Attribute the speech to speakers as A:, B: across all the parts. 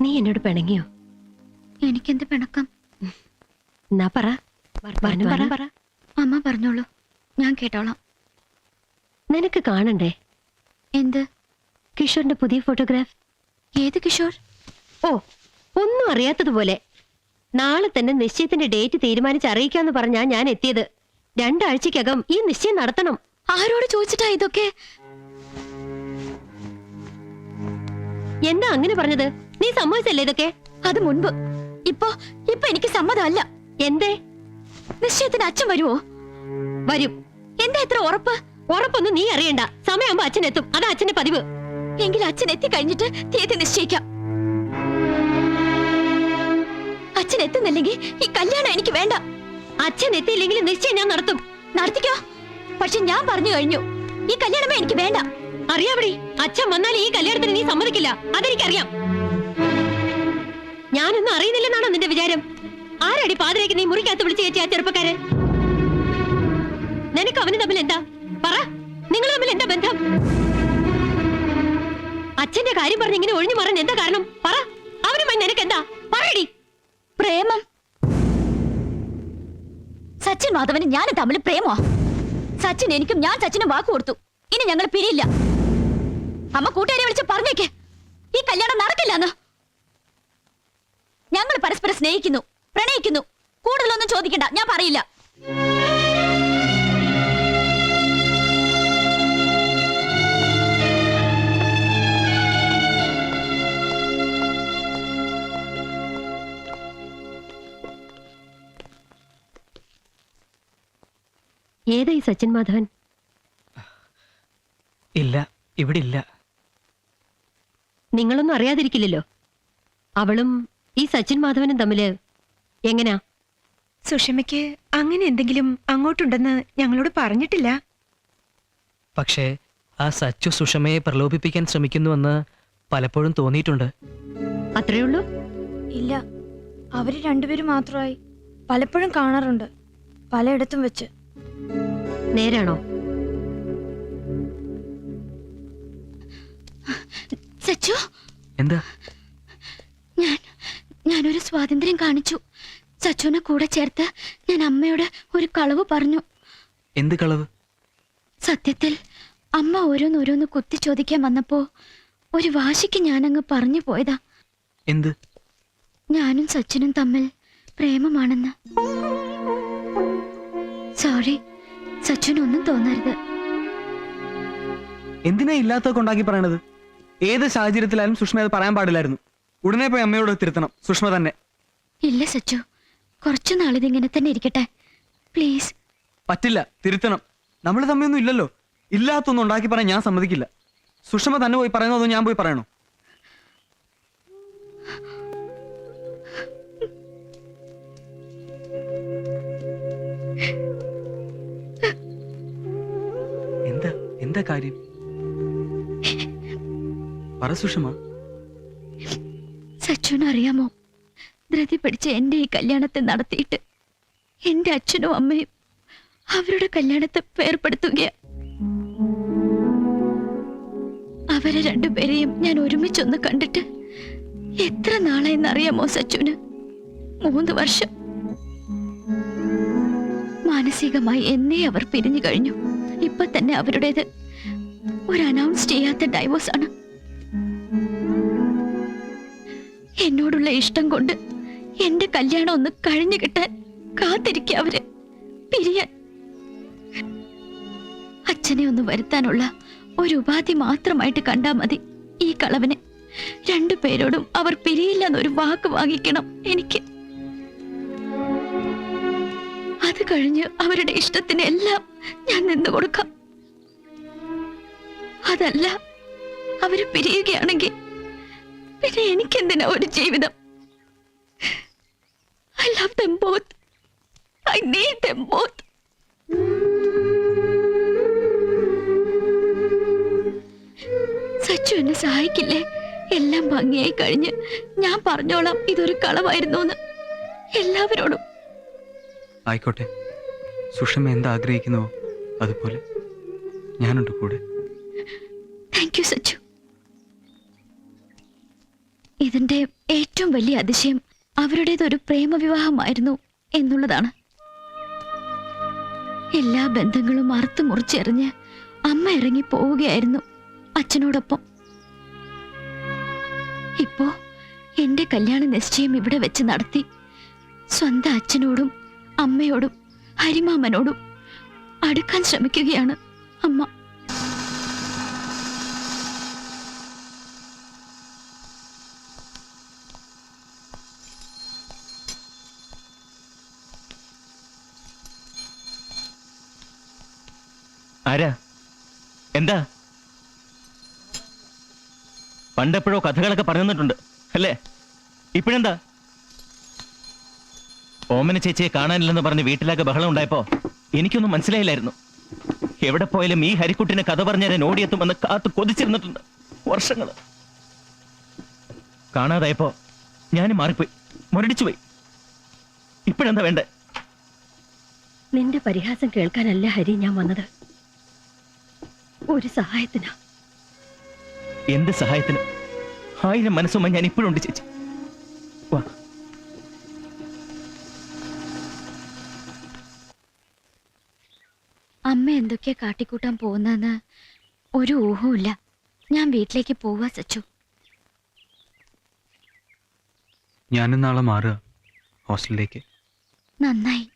A: നീ എന്നോട് പിണങ്ങിയോ?
B: എനിക്കെന്ത് പിണക്കം?
A: എന്നാ പറ.
B: അമ്മ പറഞ്ഞോളൂ. ഞാൻ കേട്ടോളാം.
A: നിനക്ക് കാണണ്ടേ?
B: എന്ത്?
A: കിഷോറിന്റെ പുതിയ ഫോട്ടോഗ്രാഫ്.
B: ഏത് കിഷോർ?
A: ഓ ഒന്നും അറിയാത്തതുപോലെ. നാളെ തന്നെ നിശ്ചയത്തിന്റെ ഡേറ്റ് തീരുമാനിച്ച് അറിയിക്കാന്ന് പറഞ്ഞാ ഞാൻ എത്തിയത്. രണ്ടാഴ്ചക്കകം ഈ നിശ്ചയം നടത്തണം.
B: ആരോട് ചോദിച്ചിട്ടാ ഇതൊക്കെ?
A: എന്താ അങ്ങനെ പറഞ്ഞത്? നീ സമ്മതിച്ചല്ലേ ഇതൊക്കെ?
B: അത് മുൻപ്. ഇപ്പൊ ഇപ്പൊ എനിക്ക് സമ്മതമല്ല.
A: എന്തേ?
B: നിശ്ചയത്തിന് അച്ഛൻ വരുമോ
A: വരും.
B: എന്താ എത്ര ഉറപ്പ്?
A: ഉറപ്പൊന്നും നീ അറിയണ്ട. സമയമാകുമ്പോ അച്ഛൻ എത്തും അതാ അച്ഛന്റെ പതിവ്.
B: എങ്കിൽ അച്ഛൻ എത്തിക്കഴിഞ്ഞിട്ട് തീയതി നിശ്ചയിക്കാം. അച്ഛൻ എത്തുന്നില്ലെങ്കിൽ ഈ കല്യാണം എനിക്ക് വേണ്ട.
A: അച്ഛൻ എത്തിയില്ലെങ്കിൽ നിശ്ചയം ഞാൻ നടത്തും.
B: നടത്തിക്കോ. പക്ഷെ ഞാൻ പറഞ്ഞു കഴിഞ്ഞു. ഈ കല്യാണമേ എനിക്ക് വേണ്ട.
A: അറിയാവിടെ അച്ഛൻ വന്നാൽ ഈ കല്യാണത്തിന് നീ സമ്മതിക്കില്ല. അതെനിക്കറിയാം. ഞാനൊന്നും അറിയുന്നില്ലെന്നാണോ നിന്റെ വിചാരം? ആരടി പാതിരേക്ക് നീ മുറിക്കകത്ത് വിളിച്ചു കയറ്റിയ ആ ചെറുപ്പക്കാരൻ നിനക്ക് അവന് തമ്മിൽ എന്താ? പറ. നിങ്ങൾ തമ്മിൽ എന്താ ബന്ധം? അച്ഛന്റെ കാര്യം പറഞ്ഞ് ഇങ്ങനെ ഒഴിഞ്ഞു മാറാൻ എന്താ കാരണം? പറ. അവനുമായി നിനക്ക് എന്താ? പറയടി.
B: പ്രേമം. സച്ചിൻ മാധവനും ഞാനും തമ്മിൽ പ്രേമോ സച്ചിൻ എനിക്കും ഞാൻ സച്ചിനും വാക്ക് കൊടുത്തു. ഇനി ഞങ്ങൾ പിരിയില്ല. അമ്മ കൂട്ടുകാരെ വിളിച്ച് പറഞ്ഞേക്ക് ഈ കല്യാണം നടക്കില്ലെന്ന് ഞങ്ങൾ പരസ്പരം സ്നേഹിക്കുന്നു പ്രണയിക്കുന്നു. കൂടുതലൊന്നും ചോദിക്കണ്ട. ഞാൻ പറയില്ല.
A: ഏതായി സച്ചിൻ മാധവൻ?
C: ഇല്ല ഇവിടെ ഇല്ല.
A: നിങ്ങളൊന്നും അറിയാതിരിക്കില്ലല്ലോ. അവളും ഈ സച്ചിൻ മാധവനും തമ്മിൽ എങ്ങനാ?
D: സുഷമയ്ക്ക് അങ്ങനെ എന്തെങ്കിലും അങ്ങോട്ടുണ്ടെന്ന് ഞങ്ങളോട് പറഞ്ഞിട്ടില്ല.
C: പക്ഷേ ആ സച്ചു സുഷമയെ പ്രലോഭിപ്പിക്കാൻ ശ്രമിക്കുന്നുവെന്ന് പലപ്പോഴും തോന്നിയിട്ടുണ്ട്.
A: അത്രേ ഉള്ളൂ?
E: ഇല്ല. അവർ രണ്ടുപേരും മാത്രമായി പലപ്പോഴും കാണാറുണ്ട്. പലയിടത്തും വെച്ച്.
A: നേരാണോ?
B: സച്ചു?
C: എന്താ?
B: ഞാനൊരു സ്വാതന്ത്ര്യം കാണിച്ചു. സച്ചുവിനെ കൂടെ ചേർത്ത് ഞാൻ അമ്മയോട് ഒരു കളവ് പറഞ്ഞു.
C: എന്ത് കളവ്?
B: സത്യത്തിൽ അമ്മ ഓരോന്നോരോന്ന് കുത്തി ചോദിക്കാൻ വന്നപ്പോ ഒരു വാശിക്ക് ഞാനങ്ങ് പറഞ്ഞു പോയതാ.
C: എന്ത്?
B: ഞാനും സച്ചിനും തമ്മിൽ പ്രേമമാണെന്ന്. സോറി സച്ചിനൊന്നും തോന്നരുത്.
F: എന്തിനാ ഇല്ലാത്തൊക്കെ ഉണ്ടാക്കി പറയണത്? ഏത് സാഹചര്യത്തിലായാലും സുഷ്മ അത് പറയാൻ പാടില്ലായിരുന്നു. ഉടനെ പോയി അമ്മയോട് തിരുത്തണം. സുഷ്മ തന്നെ.
B: ഇല്ല സച്ചു. കുറച്ചു നാളിതിങ്ങനെ തന്നെ ഇരിക്കട്ടെ. പ്ലീസ്.
F: പറ്റില്ല. തിരുത്തണം. നമ്മൾ തമ്മിയൊന്നും ഇല്ലല്ലോ. ഇല്ലാത്തൊന്നും ഉണ്ടാക്കി പറയാൻ ഞാൻ സമ്മതിക്കില്ല. സുഷമ തന്നെ പോയി പറയുന്നതോ ഞാൻ പോയി പറയണോ? എന്താ? എന്താ കാര്യം? പറ സുഷമ.
B: സച്ചുവിന് അറിയാമോ ധൃതി പിടിച്ച് എന്റെ ഈ കല്യാണത്തെ നടത്തിയിട്ട് എന്റെ അച്ഛനും അമ്മയും അവരുടെ കല്യാണത്തെ പേർപ്പെടുത്തുക അവരെ രണ്ടുപേരെയും ഞാൻ ഒരുമിച്ചൊന്ന് കണ്ടിട്ട് എത്ര നാളെന്നറിയാമോ സച്ചുന് മൂന്ന് വർഷം. മാനസികമായി എന്നെ അവർ പിരിഞ്ഞു കഴിഞ്ഞു. ഇപ്പൊ തന്നെ അവരുടേത് ഒരു അനൗൺസ് ചെയ്യാത്ത ഡൈവോഴ്സ് ആണ്. എന്നോടുള്ള ഇഷ്ടം കൊണ്ട് എന്റെ കല്യാണം ഒന്ന് കഴിഞ്ഞു കിട്ടാൻ കാത്തിരിക്കുക അവർ. പിരിയാൻ. അച്ഛനെ ഒന്ന് വരുത്താനുള്ള ഒരു ഉപാധി മാത്രമായിട്ട് കണ്ടാ മതി ഈ കളവനെ. രണ്ടു പേരോടും അവർ പിരിയില്ലെന്നൊരു വാക്ക് വാങ്ങിക്കണം എനിക്ക്. അത് കഴിഞ്ഞ് അവരുടെ ഇഷ്ടത്തിന് എല്ലാം ഞാൻ നിന്നു കൊടുക്കാം. അതല്ല അവർ പിരിയുകയാണെങ്കിൽ പിന്നെ എനിക്കെന്തിനാ ഒരു ജീവിതം? I love them both I need them both Sachu എന്നെ സഹായിക്കില്ലേ? എല്ലാം ഭംഗിയായി കഴിഞ്ഞ് ഞാൻ പറഞ്ഞോളാം ഇതൊരു കളവായിരുന്നു എന്ന് എല്ലാവരോടും.
F: ആയിക്കോട്ടെ. സുഷമ എന്താഗ്രഹിക്കുന്നുവോ അതുപോലെ ഞാനുണ്ട് കൂടെ.
B: Thank you Sachu. ഇതിന്റെ ഏറ്റവും വലിയ അതിശയം അവരുടേതൊരു പ്രേമവിവാഹമായിരുന്നു എന്നുള്ളതാണ്. എല്ലാ ബന്ധങ്ങളും അറുത്തു മുറിച്ചെറിഞ്ഞ് അമ്മ ഇറങ്ങി പോവുകയായിരുന്നു അച്ഛനോടൊപ്പം. ഇപ്പോ എന്റെ കല്യാണ നിശ്ചയം ഇവിടെ വെച്ച് നടത്തി സ്വന്തം അച്ഛനോടും അമ്മയോടും ഹരിമാമനോടും അടുക്കാൻ ശ്രമിക്കുകയാണ് അമ്മ.
G: ആരാ? എന്താ? പണ്ടെപ്പോഴോ കഥകളൊക്കെ പറഞ്ഞു തന്നിട്ടുണ്ട് അല്ലേ? ഇപ്പോഴെന്താ? ഓമന ചേച്ചിയെ കാണാനില്ലെന്ന് പറഞ്ഞ് വീട്ടിലാകെ ബഹളം ഉണ്ടായപ്പോ എനിക്കൊന്നും മനസ്സിലായില്ലായിരുന്നു. എവിടെ പോയാലും ഈ ഹരിക്കുട്ടിനെ കഥ പറഞ്ഞ ഞാൻ ഓടിയെത്തുമെന്ന് കാത്തു കൊതിച്ചിരുന്നിട്ടുണ്ട് വർഷങ്ങൾ കാണാതായപ്പോ ഞാൻ മാറിപ്പോയി മുരടിച്ചു പോയി ഇപ്പോഴെന്താ വേണ്ടേ?
A: നിന്റെ പരിഹാസം കേൾക്കാനല്ല ഹരി ഞാൻ വന്നത്. ഒരു സഹായത്തിനാ.
G: എന്ത് സഹായത്തിന്? ആയിരം മനസ്സുമായി ഞാൻ ഇപ്പോഴുണ്ട് ചേച്ചി. വാ.
B: അമ്മ എന്തൊക്കെയാ കാട്ടിക്കൂട്ടാൻ പോകുന്നതെന്ന് ഒരു ഊഹവുമില്ല. ഞാൻ വീട്ടിലേക്ക് പോവാ സച്ചു.
F: ഞാനും നാളെ മാറുക ഹോസ്റ്റലിലേക്ക്.
B: നന്നായി.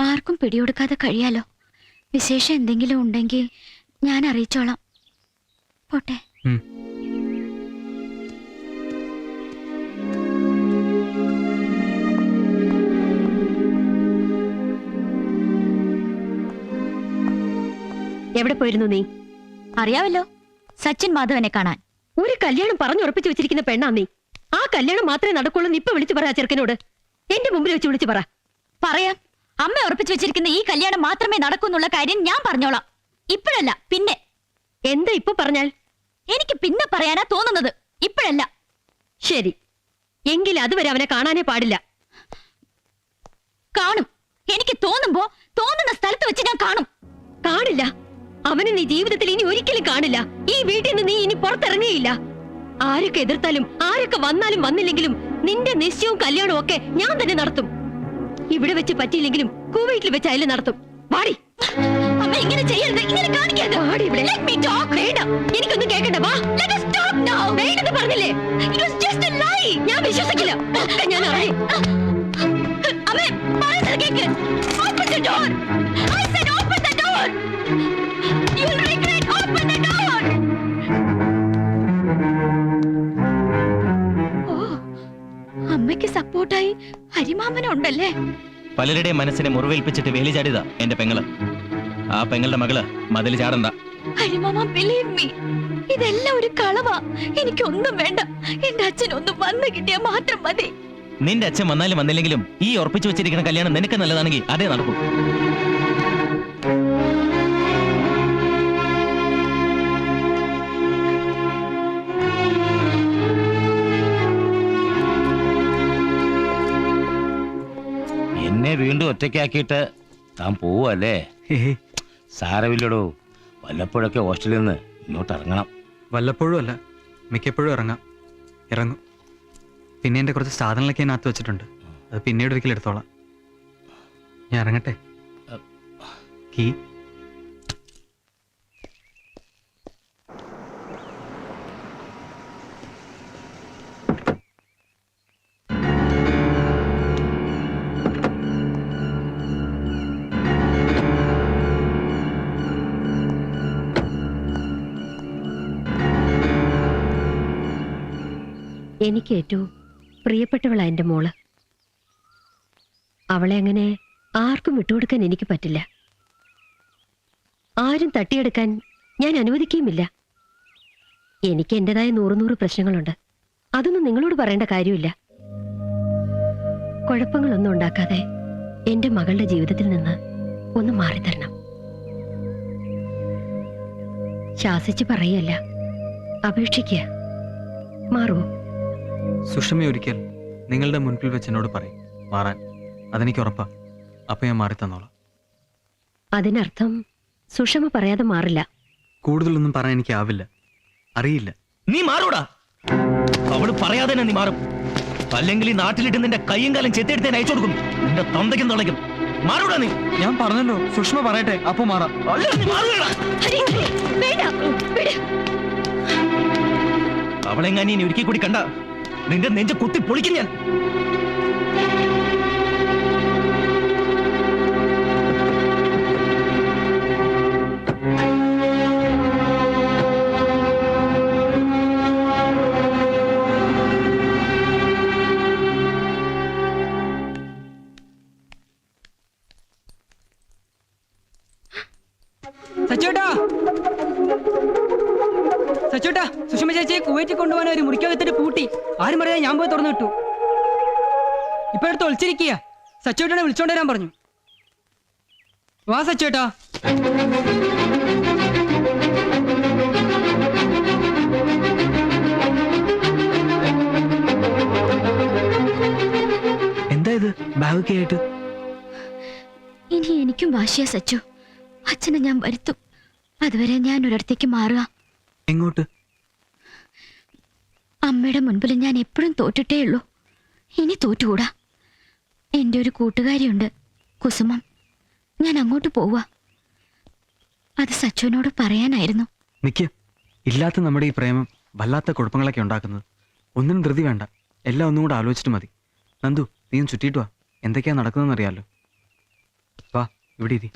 B: ആർക്കും പിടികൊടുക്കാതെ കഴിയാലോ. വിശേഷം എന്തെങ്കിലും ഉണ്ടെങ്കിൽ ഞാൻ അറിയിച്ചോളാം പോട്ടെ
A: എവിടെ പോയിരുന്നു നീ?
B: അറിയാവല്ലോ. സച്ചിൻ മാധവനെ കാണാൻ.
A: ഒരു കല്യാണം പറഞ്ഞു പറഞ്ഞുറപ്പിച്ചു വെച്ചിരിക്കുന്ന പെണ്ണാ നീ. ആ കല്യാണം മാത്രമേ നടക്കുള്ളൂ ഇപ്പൊ വിളിച്ചു പറ ചെറുക്കനോട്. എന്റെ മുമ്പിൽ വെച്ച് വിളിച്ചു പറ.
B: പറയാം. അമ്മ ഉറപ്പിച്ചു വെച്ചിരിക്കുന്ന ഈ കല്യാണം മാത്രമേ നടക്കൂ എന്നുള്ള കാര്യം ഞാൻ പറഞ്ഞോളാം. ഇപ്പോഴല്ല പിന്നെ.
A: എന്താ ഇപ്പൊ പറഞ്ഞാൽ?
B: എനിക്ക് പിന്നെ പറയാനാ തോന്നുന്നത് ഇപ്പോഴല്ല.
A: ശരി. എങ്കിൽ അതുവരെ അവനെ കാണാനേ പാടില്ല.
B: കാണും. എനിക്ക് തോന്നുമ്പോ തോന്നുന്ന സ്ഥലത്ത് വെച്ച് ഞാൻ കാണും.
A: കാണില്ല. അവനെ നീ ജീവിതത്തിൽ ഇനി ഒരിക്കലും കാണില്ല. ഈ വീട്ടിൽ നിന്ന് നീ ഇനി പുറത്തിറങ്ങിയില്ല. ആരൊക്കെ എതിർത്താലും ആരൊക്കെ വന്നാലും വന്നില്ലെങ്കിലും നിന്റെ നിശ്ചയവും കല്യാണവും ഒക്കെ ഞാൻ തന്നെ നടത്തും. ഇവിടെ വെച്ച് പറ്റിയില്ലെങ്കിലും കുവൈറ്റിൽ വെച്ച് അയൽ നടത്തും. വാടി.
B: ഇങ്ങനെ ചെയ്യരുത് ഇങ്ങനെ കാണിക്കരുത്.
A: വാടി ഇവിടെ.
B: ലെറ്റ് മീ ടോക്ക്
A: വേണ്ട എനിക്കൊന്നും കേൾക്കണ്ട. വാ.
B: Let us now now.
A: വേണ്ടെന്ന് പറഞ്ഞില്ലേ?
B: It was just a lie
A: ഞാൻ വിശ്വസിക്കില്ല. ഒക്കെ ഞാൻ അറിയും.
B: അവൻ പറയുന്നത് കേക്ക്. Open door I I said open the door you will regret open the ഓ, അമ്മയ്ക്ക് സപ്പോർട്ടായി ഹരിമാമനുണ്ടല്ലേ
G: പലരുടെയും മനസ്സിനെ മുറിവേൽപ്പിച്ചിട്ട് വേലിചാടിയതാ എന്റെ പെങ്ങൾ. ആ പെങ്ങളുടെ മകൾ മതിൽ ചാടണ്ട.
B: അരിമാമ ബിലീവ് മീ ഇതെല്ലാം ഒരു കളവാ. എനിക്കൊന്നും വേണ്ട. എന്റെ അച്ഛൻ ഒന്ന് വന്നു കിട്ടിയാൽ മാത്രം മതി.
G: നിന്റെ അച്ഛൻ വന്നാലും വന്നില്ലെങ്കിലും ഈ ഉറപ്പിച്ചു വെച്ചിരിക്കുന്ന കല്യാണം നിനക്ക് നല്ലതാണെങ്കിൽ അതേ നടക്കും.
H: എന്നെ വീണ്ടും ഒറ്റയ്ക്കാക്കിയിട്ട് താൻ പോവല്ലേ സാരമില്ലടോ. വല്ലപ്പോഴൊക്കെ ഹോസ്റ്റലിൽ നിന്ന് ഇങ്ങോട്ട് ഇറങ്ങണം.
F: വല്ലപ്പോഴും അല്ല മിക്കപ്പോഴും ഇറങ്ങാം. ഇറങ്ങും. പിന്നെ എന്റെ കുറച്ച് സാധനങ്ങളൊക്കെ അതിനകത്ത് വെച്ചിട്ടുണ്ട്. അത് പിന്നീട് ഒരിക്കലും എടുത്തോളാം. ഞാൻ ഇറങ്ങട്ടെ? കീ.
A: എനിക്ക് ഏറ്റവും പ്രിയപ്പെട്ടവളാ എന്റെ മോൾ. അവളെ അങ്ങനെ ആർക്കും വിട്ടുകൊടുക്കാൻ എനിക്ക് പറ്റില്ല. ആരും തട്ടിയെടുക്കാൻ ഞാൻ അനുവദിക്കുകയുമില്ല. എനിക്ക് എന്റേതായ നൂറുനൂറ് നൂറ് പ്രശ്നങ്ങളുണ്ട്. അതൊന്നും നിങ്ങളോട് പറയേണ്ട കാര്യമില്ല. കുഴപ്പങ്ങളൊന്നും ഉണ്ടാക്കാതെ എന്റെ മകളുടെ ജീവിതത്തിൽ നിന്ന് ഒന്ന് മാറിത്തരണം. ശാസിച്ച് പറയല്ല അപേക്ഷിക്കുക. മാറുമോ
F: സുഷമ ഒരിക്കൽ നിങ്ങളുടെ മുൻപിൽ വെച്ച് എന്നോട് പറയും. മാറാൻ. അതെനിക്ക് ഉറപ്പാ. അപ്പൊ ഞാൻ മാറി തന്നോളാം.
A: അതിനർത്ഥം സുഷമ പറയാതെ മാറില്ല.
F: കൂടുതലൊന്നും പറയാൻ എനിക്ക് എനിക്കാവില്ല അറിയില്ല.
G: നീ മാറൂടാ. അവൾ പറയാതെ തന്നെ നീ മാറും. അല്ലെങ്കിൽ ഈ നാട്ടിലിട്ട് നിന്റെ കയ്യും കാലം ചെത്തിയെടുത്ത് അയച്ചു കൊടുക്കും. നിന്റെ തൊണ്ടയ്ക്കും തളയ്ക്കും മാറൂടാ നീ.
F: ഞാൻ പറഞ്ഞല്ലോ. സുഷമ പറയട്ടെ. അപ്പൊ മാറാം.
G: അല്ല നീ. അവളെങ്ങാനി ഇനി ഒരിക്കൽ കൂടി കണ്ട നിന്റെ നെഞ്ച് കുത്തി പൊളിക്കും ഞാൻ.
I: സച്ചോട്ടാ സുഷമ ചേച്ചിയെ കുവൈറ്റിൽ കൊണ്ടുപോകാൻ ഒരു മുറിക്കകത്തിട്ട് പൂട്ടി. ആരും പറയാതെ ഞാൻ പോയി തുറന്നു വിട്ടു ഇപ്പൊ അടുത്ത് ഒളിച്ചിരിക്കുക സച്ചോട്ടനെ വിളിച്ചോണ്ട് വരാൻ പറഞ്ഞു. വാ സച്ചോട്ടാ.
C: എന്താ ഇത്? ബാഗൊക്കെ ആയിട്ട്?
B: ഇനി എനിക്കും വാശിയാ സച്ചു. അച്ഛനെ ഞാൻ വരുത്തും. അതുവരെ ഞാൻ ഒരിടത്തേക്ക് മാറുക.
C: എങ്ങോട്ട്?
B: അമ്മയുടെ മുൻപിൽ ഞാൻ എപ്പോഴും തോറ്റിട്ടേ ഉള്ളൂ. ഇനി തോറ്റുകൂടാ. എന്റെ ഒരു കൂട്ടുകാരിയുണ്ട് കുസുമം. ഞാൻ അങ്ങോട്ട് പോവാ. അത് സച്ചുവിനോട് പറയാനായിരുന്നു.
F: നിക്ക് ഇല്ലാത്ത നമ്മുടെ ഈ പ്രേമം വല്ലാത്ത കുഴപ്പങ്ങളൊക്കെ ഉണ്ടാക്കുന്നത്. ഒന്നിനും ധൃതി വേണ്ട. എല്ലാം ഒന്നും കൂടെ ആലോചിച്ചിട്ട് മതി. നന്ദു നീയും ചുറ്റിയിട്ട് വാ. എന്തൊക്കെയാ നടക്കുന്നതെന്നറിയാലോ. വാ ഇവിടെ ഇരി.